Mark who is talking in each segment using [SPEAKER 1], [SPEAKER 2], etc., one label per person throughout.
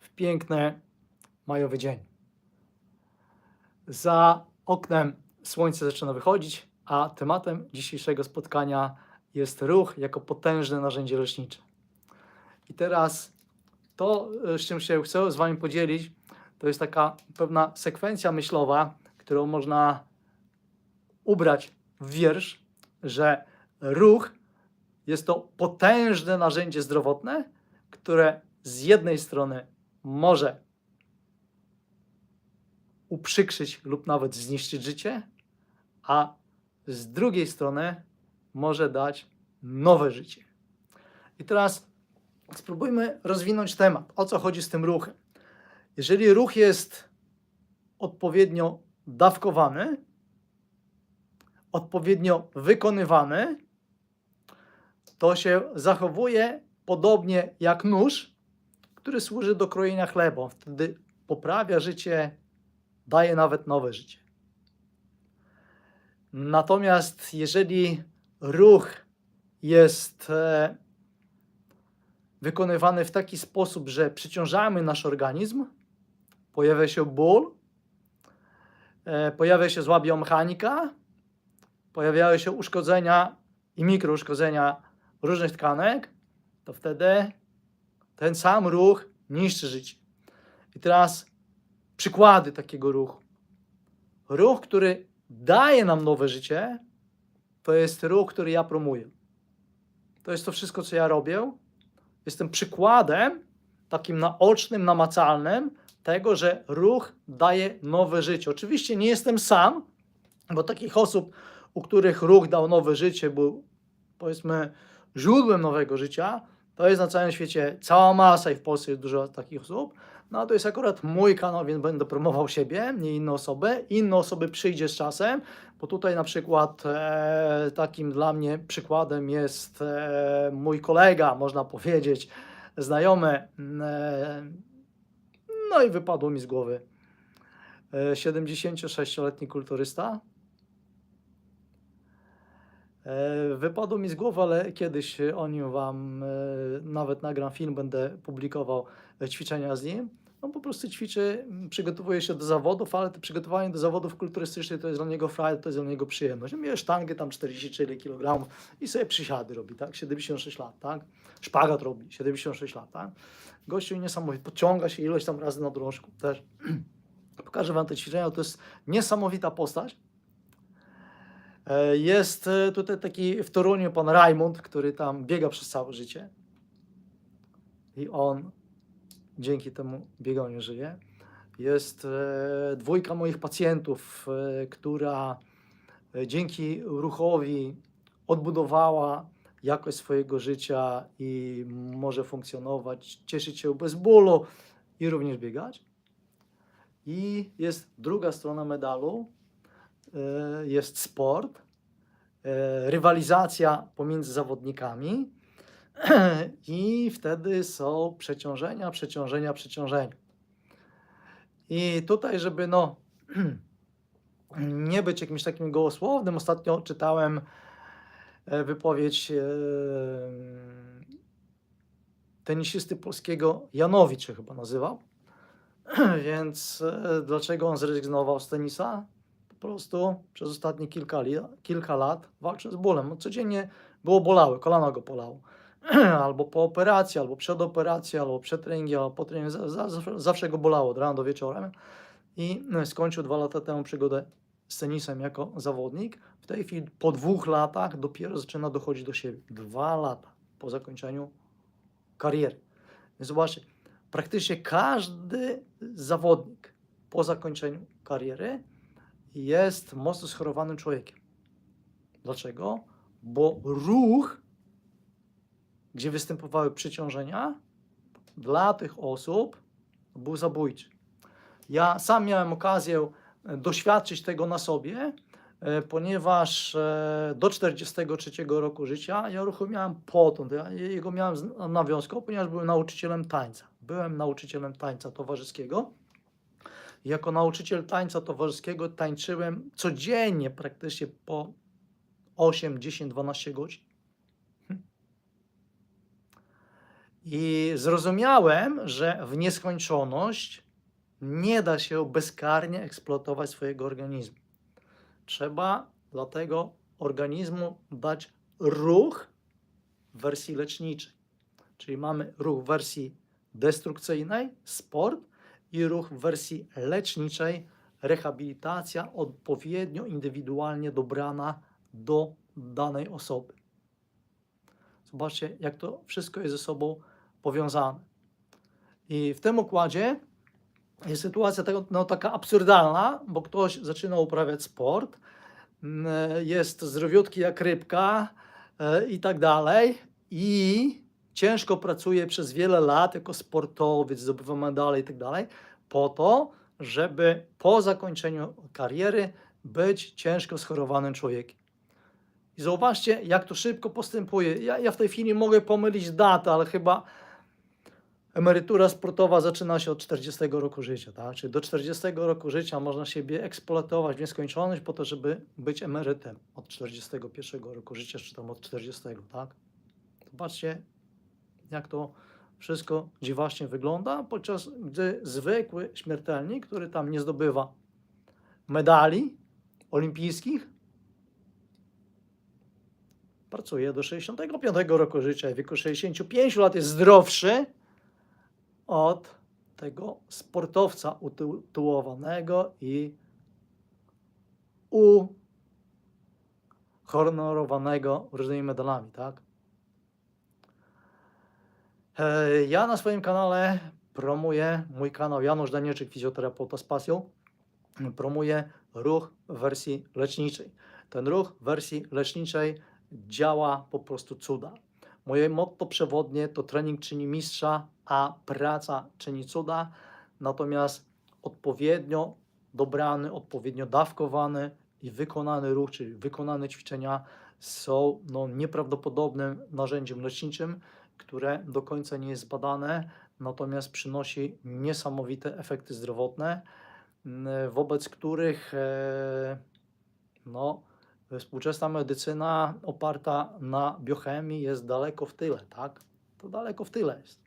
[SPEAKER 1] w piękny majowy dzień. Za oknem słońce zaczyna wychodzić, a tematem dzisiejszego spotkania jest ruch jako potężne narzędzie lecznicze. I teraz to, z czym się chcę z Wami podzielić, to jest taka pewna sekwencja myślowa, którą można ubrać w wiersz, że ruch jest to potężne narzędzie zdrowotne, które z jednej strony może uprzykrzyć lub nawet zniszczyć życie, a z drugiej strony może dać nowe życie. I teraz spróbujmy rozwinąć temat. O co chodzi z tym ruchem? Jeżeli ruch jest odpowiednio dawkowany, odpowiednio wykonywany, to się zachowuje podobnie jak nóż, który służy do krojenia chleba. Wtedy poprawia życie, daje nawet nowe życie. Natomiast jeżeli ruch jest e, wykonywany w taki sposób, że przyciążamy nasz organizm, pojawia się ból, e, pojawia się zła biomechanika, pojawiają się uszkodzenia i mikrouszkodzenia różnych tkanek, to wtedy ten sam ruch niszczy życie. I teraz przykłady takiego ruchu. Ruch, który daje nam nowe życie, to jest ruch, który ja promuję. To jest to wszystko, co ja robię. Jestem przykładem takim naocznym, namacalnym tego, że ruch daje nowe życie. Oczywiście nie jestem sam, bo takich osób, u których ruch dał nowe życie, był powiedzmy źródłem nowego życia, to jest na całym świecie cała masa i w Polsce jest dużo takich osób. No to jest akurat mój kanał, więc będę promował siebie, nie inne osoby. Inne osoby przyjdzie z czasem, bo tutaj na przykład e, takim dla mnie przykładem jest e, mój kolega, można powiedzieć, znajomy. E, no i wypadło mi z głowy. E, 76-letni kulturysta, Wypadło mi z głowy, ale kiedyś o nim Wam e, nawet nagram film, będę publikował e, ćwiczenia z nim. On po prostu ćwiczy, przygotowuje się do zawodów, ale to przygotowanie do zawodów kulturystycznych to jest dla niego frajda, to jest dla niego przyjemność. Bierze sztangę tam 44 kg i sobie przysiady robi, tak? 76 lat, tak? Szpagat robi, 76 lat, tak? Gościu niesamowity, podciąga się ilość tam razy na drążku też. Pokażę Wam te ćwiczenia, to jest niesamowita postać. E, Jest e, tutaj taki w Toruniu pan Rajmund, który tam biega przez całe życie. I on dzięki temu bieganiu żyje. Jest e, dwójka moich pacjentów, która dzięki ruchowi odbudowała jakość swojego życia i może funkcjonować, cieszyć się bez bólu i również biegać. I jest druga strona medalu, jest sport, e, rywalizacja pomiędzy zawodnikami i wtedy są przeciążenia, przeciążenia, przeciążenia. I tutaj, żeby no, nie być jakimś takim gołosłownym, ostatnio czytałem e, wypowiedź e, tenisisty polskiego, Janowicz się chyba nazywał. Więc e, dlaczego on zrezygnował z tenisa? Po prostu przez ostatnie kilka, li, kilka lat walczył z bólem. No, codziennie było bolały, kolano go bolało. albo po operacji, albo przed operacją, albo przed treningiem, albo po treningu. za- za- Zawsze, zawsze go bolało od rana do wieczorem. I no, skończył dwa lata temu przygodę z tenisem jako zawodnik. W tej chwili po dwóch latach dopiero zaczyna dochodzić do siebie. Dwa lata po zakończeniu kariery. Zobaczcie, praktycznie każdy zawodnik po zakończeniu kariery jest mocno schorowanym człowiekiem. Dlaczego? Bo ruch, gdzie występowały przeciążenia, dla tych osób był zabójczy. Ja sam miałem okazję e, doświadczyć tego na sobie, e, ponieważ e, do 43 roku życia ja ruchu miałem potąd, ja jego miałem nawiązką, ponieważ byłem nauczycielem tańca. Byłem nauczycielem tańca towarzyskiego. Jako nauczyciel tańca towarzyskiego tańczyłem codziennie, praktycznie po 8, 10, 12 godzin. I zrozumiałem, że w nieskończoność nie da się bezkarnie eksploatować swojego organizmu. Trzeba dla tego organizmu dać ruch w wersji leczniczej. Czyli mamy ruch w wersji destrukcyjnej, sport, i ruch w wersji leczniczej, rehabilitacja odpowiednio indywidualnie dobrana do danej osoby. Zobaczcie, jak to wszystko jest ze sobą powiązane. I w tym układzie jest sytuacja tego, no, taka absurdalna, bo ktoś zaczyna uprawiać sport, mm, jest zdrowiutki jak rybka e, i tak dalej i ciężko pracuje przez wiele lat jako sportowiec, zdobywa medale i tak dalej, po to, żeby po zakończeniu kariery być ciężko schorowanym człowiekiem. I zauważcie, jak to szybko postępuje. Ja, ja w tej chwili mogę pomylić datę, ale chyba emerytura sportowa zaczyna się od 40 roku życia. Tak? Czyli do 40 roku życia można siebie eksploatować w nieskończoność po to, żeby być emerytem od 41 roku życia, czy tam od 40. Tak? Zobaczcie, jak to wszystko dziwacznie wygląda, podczas gdy zwykły śmiertelnik, który tam nie zdobywa medali olimpijskich, pracuje do 65 roku życia i w wieku 65 lat jest zdrowszy od tego sportowca utytułowanego i uhonorowanego różnymi medalami, tak? E, Ja na swoim kanale promuję, mój kanał Janusz Danielczyk, fizjoterapeuta z pasją, promuję ruch w wersji leczniczej. Ten ruch w wersji leczniczej działa po prostu cuda. Moje motto przewodnie to trening czyni mistrza, a praca czyni cuda. Natomiast odpowiednio dobrany, odpowiednio dawkowany i wykonany ruch, czyli wykonane ćwiczenia są no, nieprawdopodobnym narzędziem leczniczym, które do końca nie jest badane, natomiast przynosi niesamowite efekty zdrowotne, m, wobec których e, no, współczesna medycyna oparta na biochemii jest daleko w tyle, tak? To daleko w tyle jest.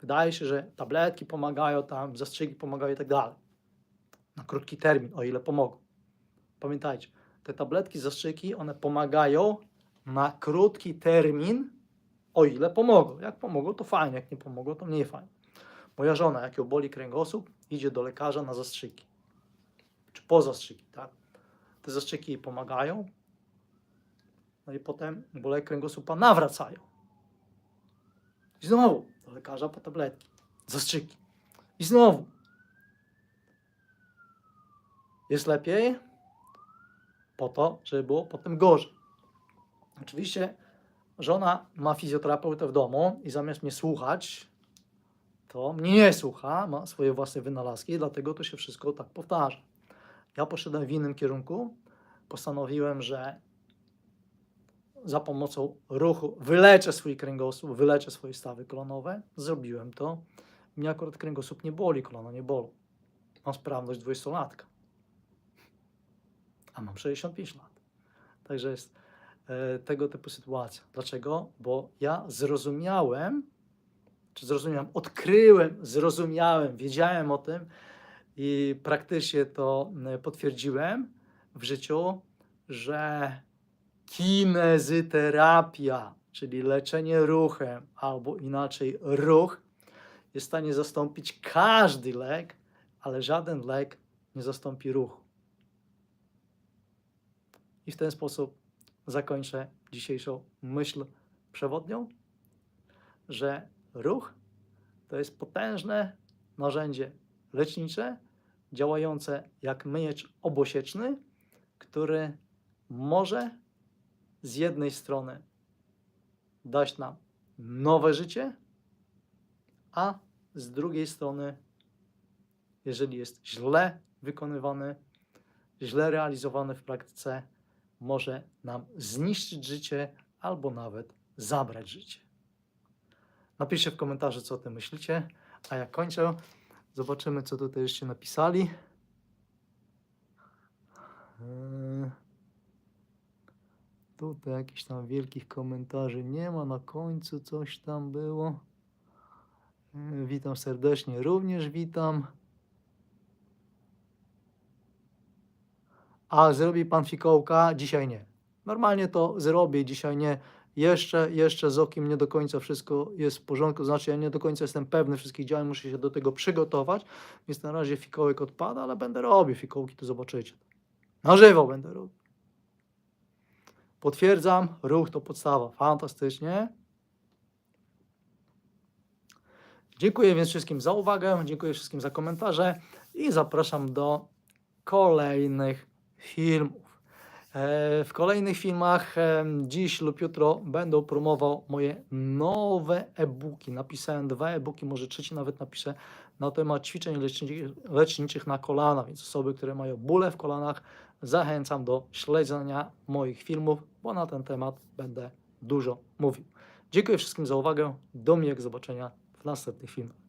[SPEAKER 1] Wydaje się, że tabletki pomagają, tam zastrzyki pomagają i tak dalej. Na krótki termin, o ile pomogą. Pamiętajcie, te tabletki, zastrzyki, one pomagają na krótki termin, o ile pomogą. Jak pomogą, to fajnie, jak nie pomogą, to mniej fajnie. Moja żona, jak ją boli kręgosłup, idzie do lekarza na zastrzyki. Czy po zastrzyki, tak? Te zastrzyki jej pomagają, no i potem bóle kręgosłupa nawracają. I znowu do lekarza po tabletki, zastrzyki. I znowu. Jest lepiej po to, żeby było potem gorzej. Oczywiście żona ma fizjoterapeutę w domu i zamiast mnie słuchać, to mnie nie słucha, ma swoje własne wynalazki, dlatego to się wszystko tak powtarza. Ja poszedłem w innym kierunku, postanowiłem, że za pomocą ruchu wyleczę swój kręgosłup, wyleczę swoje stawy kolonowe. Zrobiłem to. Mnie akurat kręgosłup nie boli, kolano nie bolą. Mam sprawność 20-latka. A mam 65 lat. Także jest tego typu sytuacja. Dlaczego? Bo ja zrozumiałem, czy zrozumiałem, odkryłem, zrozumiałem, wiedziałem o tym i praktycznie to e, potwierdziłem w życiu, że kinezyterapia, czyli leczenie ruchem, albo inaczej ruch, jest w stanie zastąpić każdy lek, ale żaden lek nie zastąpi ruchu. I w ten sposób zakończę dzisiejszą myśl przewodnią, że ruch to jest potężne narzędzie lecznicze, działające jak miecz obosieczny, który może z jednej strony dać nam nowe życie, a z drugiej strony, jeżeli jest źle wykonywany, źle realizowany w praktyce, może nam zniszczyć życie albo nawet zabrać życie. Napiszcie w komentarzu, co o tym myślicie, a jak kończę, zobaczymy, co tutaj jeszcze napisali. Yy. Tutaj jakichś tam wielkich komentarzy nie ma, na końcu coś tam było. Y, Witam serdecznie, również witam. A zrobi pan fikołka? Dzisiaj nie. Normalnie to zrobię, dzisiaj nie. Jeszcze, jeszcze z okiem nie do końca wszystko jest w porządku, znaczy ja nie do końca jestem pewny wszystkich działań, muszę się do tego przygotować, więc na razie fikołek odpada, ale będę robił fikołki, to zobaczycie. Na żywo będę robił. Potwierdzam, ruch to podstawa. Fantastycznie. Dziękuję więc wszystkim za uwagę, dziękuję wszystkim za komentarze i zapraszam do kolejnych filmów. E, W kolejnych filmach em, dziś lub jutro będę promował moje nowe e-booki. Napisałem dwa e-booki, może trzeci nawet napiszę na temat ćwiczeń leczniczych, na kolana, więc osoby, które mają bóle w kolanach, zachęcam do śledzenia moich filmów, bo na ten temat będę dużo mówił. Dziękuję wszystkim za uwagę. Do miłego zobaczenia w następnych filmach.